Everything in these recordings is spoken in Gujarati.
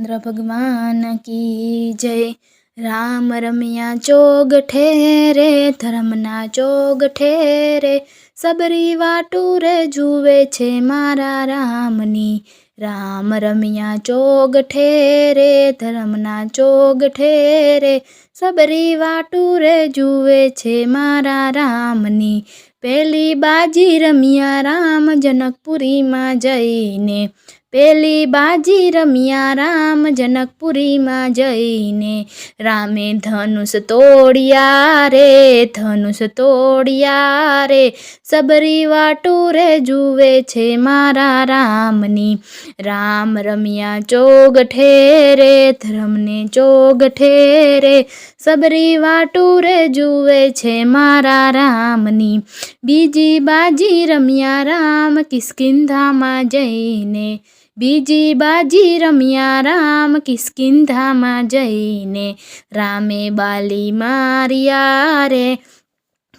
ચંદ્ર ભગવાન કી જય. રામ રમ્યા ચોગ ઠેરે, ધર્મના ચોગ ઠેરે, સબરી વાટુરે જુએ છે મારા રામની. રામ રમ્યા ચોગ ઠેરે, ધર્મના ચોગ ઠેરે, સબરી વાટુરે જુએ છે મારા રામની. પેલી બાજી રમ્યા રામ જનકપુરીમાં જઈને પેલી બાજી રમ્યા રામ જનકપુરીમાં જઈને, રામે ધનુષ તોડ્યા રે, ધનુષ તોડ્યા રે, સબરી વાટુરે જુએ છે મારા રામની. રામ રમ્યા ચોગ ઠેરે, ધર્મને ચોગ ઠેરે, સબરી વાટુરે જુએ છે મારા રામની. બીજી બાજી રમ્યા રામ કિસ્કિંધામાં જઈને બીજી બાજી રમ્યા રામ કિસ્કિંધામાં જઈને. રામે બાલી માર્યા રે,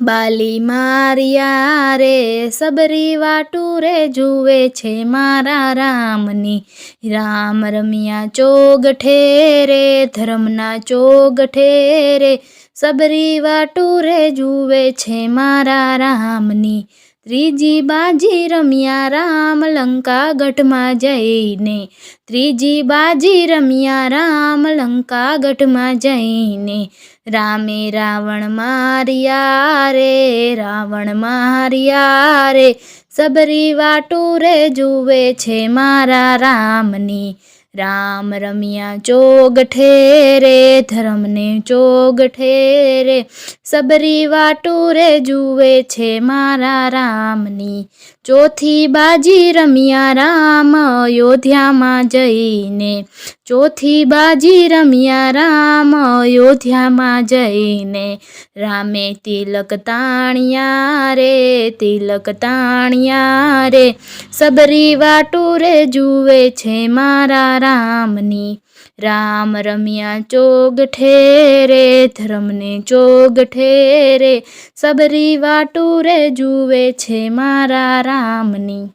બાલી માર્યા રે, સબરી વાટુરે જુએ છે મારા રામની. રામ રમ્યા ચોગ ઠેરે, ધર્મના ચોગ ઠેરે, સબરી વાટુરે જુએ છે મારા રામની. ત્રીજી બાજી રમ્યા રામ લંકા ગઢમાં જઈને. ત્રીજી બાજી રમ્યા રામ લંકા ગઢમાં જઈને. રામે રાવણ માર્યા રે, રાવણ માર્યા રે. સબરી વાટુ રે જુએ છે મારા રામની. રામ રમિયા ચોગ ઠેરે, ધર્મને ચોગ ઠેરે, સબરી વાટુરે જુએ છે મારા રામની. ચોથી બાજી રમ્યા રામ અયોધ્યામાં જઈને ચોથી બાજી રમ્યા રામ, અયોધ્યામાં જઈને રામે તિલક તાણ્યા રે, તિલક તાણ્યા રે. સબરી વાટુરે જુએ છે મારા રામની. રામ રમ્યા ચોગ ઠેરે, ધર્મને ચોગ ઠેરે. સબરી વાટુરે જુએ છે મારા રામની.